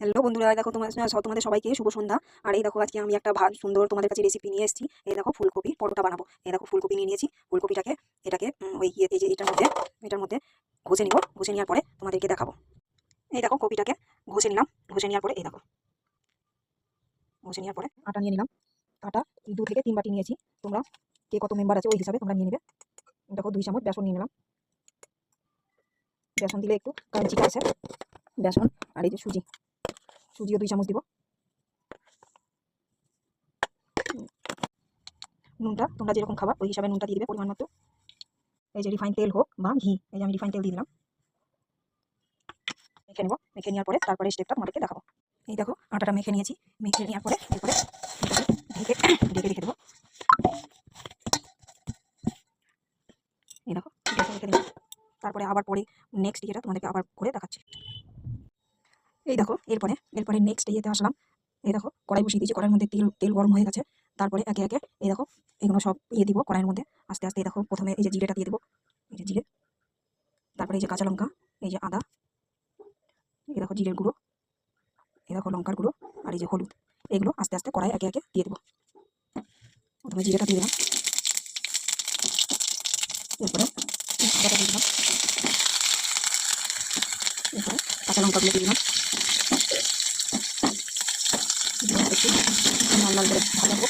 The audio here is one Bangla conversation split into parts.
হ্যালো বন্ধুরা দেখো তোমার তোমাদের সবাইকে শুভ সন্ধ্যা। আর এই দেখো আজকে আমি একটা ভাত সুন্দর তোমাদের কাছে রেসিপি নিয়ে এসেছি। এই দেখো ফুলকপি পরোটা বানাবো। এই দেখো ফুলকপি নিয়ে নিয়েছি। ফুলকপিটাকে, এটাকে ওই ইয়েতে যে এটার মধ্যে এটার মধ্যে ঘষে নিব। ঘষে নেওয়ার পরে তোমাদেরকে দেখাবো। এই দেখো কপিটাকে ঘষে নিলাম। ঘষে নেওয়ার পরে এই দেখো। ঘষে নেওয়ার পরে আটা নিয়ে নিলাম। আটা দু থেকে তিন বাটি নিয়েছি। তোমরা কে কত মেম্বার আছে ওই হিসাবে তোমরা নিয়ে নেবে। দেখো দুই চামচ বেসন নিয়ে নিলাম। বেসন দিলে একটু কাঞ্চিটা আছে। বেসন আর এই যে সুজি। সুজিও দুই চামচ দিব। নুনটা তোমরা যেরকম খাবার ওই হিসাবে নুনটা দিয়ে দিবে পরিমাণ মতো। এই যে রিফাইন তেল হোক বা ঘি, এই যে আমি রিফাইন তেল দিয়ে দিলাম। মেখে নেব, মেখে নেওয়ার পরে তারপরে স্টেপটা তোমাদেরকে দেখাবো। এই দেখো, আটাটা মেখে নিয়েছি, মেখে নেওয়ার পরে এরপরে ঢেকে ঢেকে রেখে দেবো। এই দেখো তারপরে আবার পরে নেক্সট ইয়েটা তোমাদেরকে আবার করে দেখাচ্ছি। এই দেখো, এরপরে এরপরে নেক্সট ইয়েতে আসলাম। এই দেখো, কড়াই বসিয়ে দিয়েছি। কড়াইয়ের মধ্যে তেল তেল গরম হয়ে গেছে। তারপরে একে একে, এই দেখো, এগুলো সব ইয়ে দিব কড়াইয়ের মধ্যে। আস্তে আস্তে এই দেখো, প্রথমে এই যে জিরেটা দিয়ে দেবো। এই যে জিরে। তারপরে এই যে কাঁচা লঙ্কা, এই যে আদা, এই দেখো জিরের গুঁড়ো, এই দেখো লঙ্কার গুঁড়ো, আর এই যে হলুদ। এগুলো আস্তে আস্তে কড়াই একে একে দিয়ে দেবো। প্রথমে জিরেটা দিয়ে দিলাম। এরপরে আদাটা দিয়ে দিলাম। এরপরে কাঁচা লঙ্কাগুলো দিয়ে দিলাম দিয়ে একটু লাল লাল করে ভাজাবো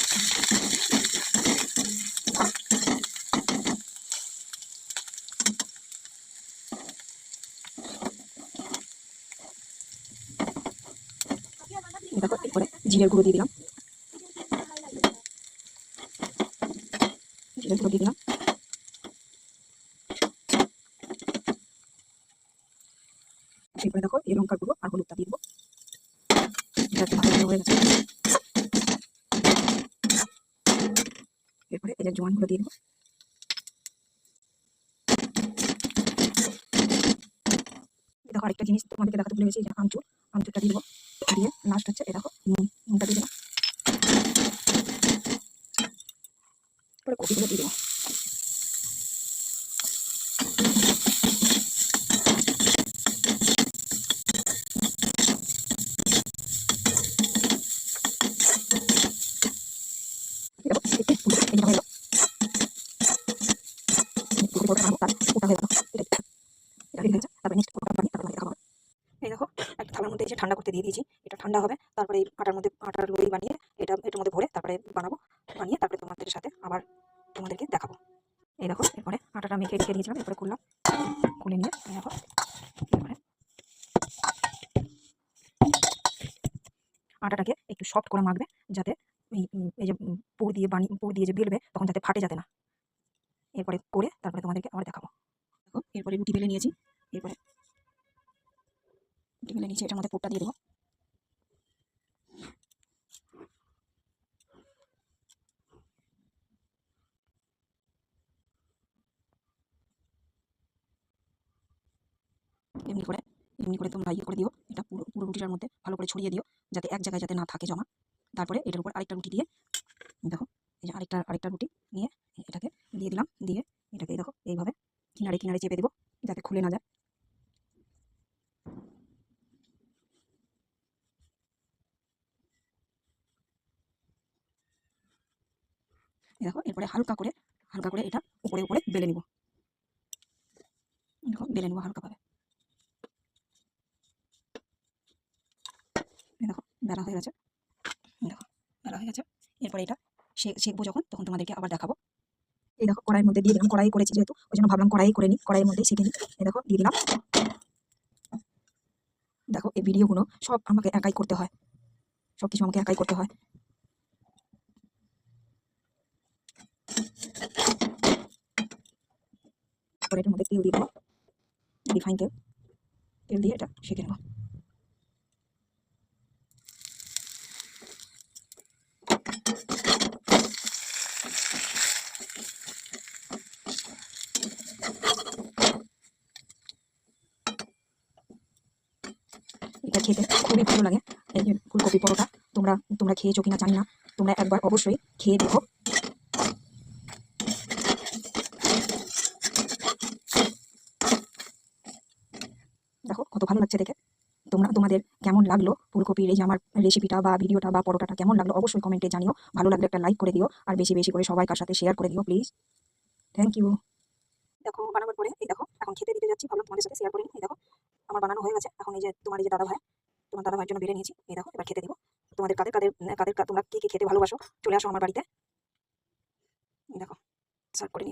এই দেখো এরপরে জিরের গুঁড়ো দিয়ে দিলাম জিরের গুঁড়ো দিয়ে দিলাম এরপরে দেখো, এই লঙ্কার গুঁড়ো আর হলুদটা দিয়ে দেবো। ভালো হয়ে গেছে। এরপরে যে জোয়ানগুলো দিয়ে দেবো। দেখো আরেকটা জিনিস তোমাদেরকে দেখাতে ভুলে গেছি যে আমচুর। আমচুরটা দিয়ে দেবো। দিয়ে লাস্ট হচ্ছে দেখো, নুন, নুনটা দিয়ে দেবো। এরপরে কপিগুলো দিয়ে দেবো। তারপরে নেক্সট পুরোটা বানিয়ে তারপরে দেখাবো এই দেখো, একটা থালার মধ্যে এসে ঠান্ডা করতে দিয়ে দিয়েছি, এটা ঠান্ডা হবে, তারপরে এই আটার মধ্যে, আটার লই বানিয়ে এটা, এটার মধ্যে ভরে তারপরে বানাবো, বানিয়ে তারপরে তোমাদের সাথে আবার তোমাদেরকে দেখাবো। এই দেখো, এরপরে আটাটা মেখে রেখে দিয়েছিলাম, এরপরে করলাম খুলে নিয়ে দেখো আটাটাকে একটু সফট করে মাখবে, যাতে এই যে পুর দিয়ে বানিয়ে পুর দিয়ে যে বেলবে, তখন যাতে ফাটে যাতে না। এরপরে করে তারপরে তোমাদেরকে আবার দেখাবো। দেখো, এরপরে রুটি বেলে নিয়েছি। এরপরে রুটি বেলে নিয়েছি এটার মধ্যে পুরটা দিয়ে দেবো। এমনি করে এমনি করে তোমরা ইয়ে করে দিও, এটা পুরো পুরো রুটিটার মধ্যে ভালো করে ছড়িয়ে দিও, যাতে এক জায়গায় যাতে না থাকে জমা। তারপরে এটার উপর আরেকটা রুটি দিয়ে, দেখো, এই যে আরেকটা আরেকটা রুটি নিয়ে এটাকে দিয়ে দিলাম, দিয়ে এটাকে দেখো, এইভাবে কিনারে কিনারে চেপে দেবো, যাতে খুলে না যায়। দেখো, এরপরে হালকা করে হালকা করে এটা উপরে উপরে বেলে নিব। দেখো, বেলে নিব হালকাভাবে। দেখো, বেলা হয়ে গেছে। দেখো, বেলা হয়ে গেছে। এরপরে এটা শে- সেঁকবো যখন, তখন তোমাদেরকে আবার দেখাবো। এই দেখো, কড়াইয়ের মধ্যে দিয়ে দিলাম, কড়াই করেছি যেহেতু, ওই জন্য ভাবলাম কড়াই করে নিই, কড়াইয়ের মধ্যেই শিখে নিই। দেখো, দিয়ে দিলাম। দেখো, এই ভিডিওগুলো সব আমাকে একাই করতে হয়। সব কিছু আমাকে একাই করতে হয়। তারপরে এটার মধ্যে তেল দিয়ে দেবো। রিফাইন তেল। তেল দিয়ে এটা শিখে নেব। এটা খেতে খুবই ভালো লাগে। এই ফুলকপি পরোটা, তোমরা তোমরা খেয়েছো কিনা জানি না। তোমরা একবার অবশ্যই খেয়ে দেখো দেখো কত ভালো লাগছে দেখে। তোমরা তোমাদের কেমন লাগল? ফুলকপির এই আমার রেসিপিটা বা ভিডিওটা বা পরোটাটা কেমন লাগল? অবশ্যই কমেন্টে জানিও। ভালো লাগলে একটা লাইক করে দিও। আর বেশি বেশি করে সবাইকার সাথে শেয়ার করে দিও প্লিজ থ্যাংক ইউ দেখো, বানানোর পরে, এই দেখো, এখন খেতে দিতে যাচ্ছি। ভাবলাম তোমাদের সাথে শেয়ার করি। এই দেখো, আমার বানানো হয়ে গেছে। এখন এই যে তোমার এই যে দাদা ভাই তোমার দাদা ভাইয়ের জন্য বেড়ে নিয়েছি। এই দেখো, এবার খেতে দিব। তোমাদের কাদের কাদের কাদের তোমরা কী কী খেতে ভালোবাসো? চলে আসো আমার বাড়িতে। দেখো সার্ভ করে